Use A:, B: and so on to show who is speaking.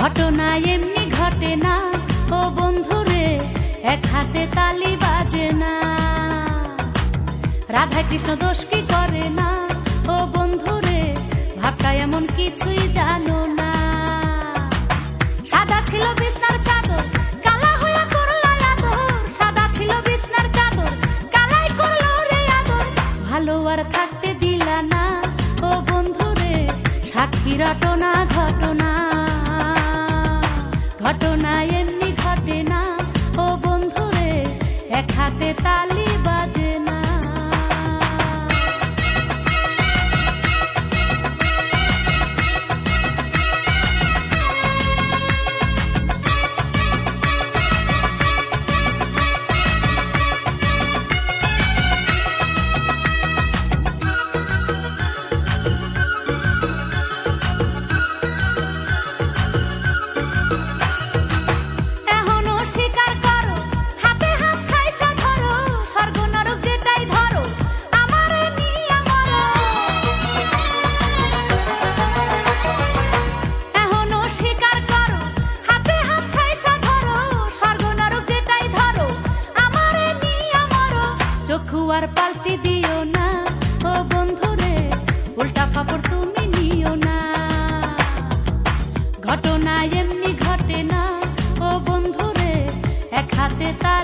A: ঘটনা এমনি ঘটে না। ও বন্ধুরে এক হাতে তালি বাজে না। রাধা কৃষ্ণ দোষ কি করে না? ও বন্ধুরে ভাবটা এমন কিছুই জানো না। সাদা ছিল বিছনার চাদর, কালা হইয়া করল আদর। সাদা ছিল বিছনার চাদর, কালাই করল রে আদর। ভালো আর থাকতে দিলা না। ও বন্ধুরে সাক্ষী রটনা ঘটনা এমনি ঘটে না। ও বন্ধুরে এক হাতে তালি চক্ষু আর পাল্টি দিও না। ও বন্ধুরে, উল্টা খবর তুমি নিও না। ঘটনা এমনি ঘটে না। ও বন্ধুরে, এক হাতে তা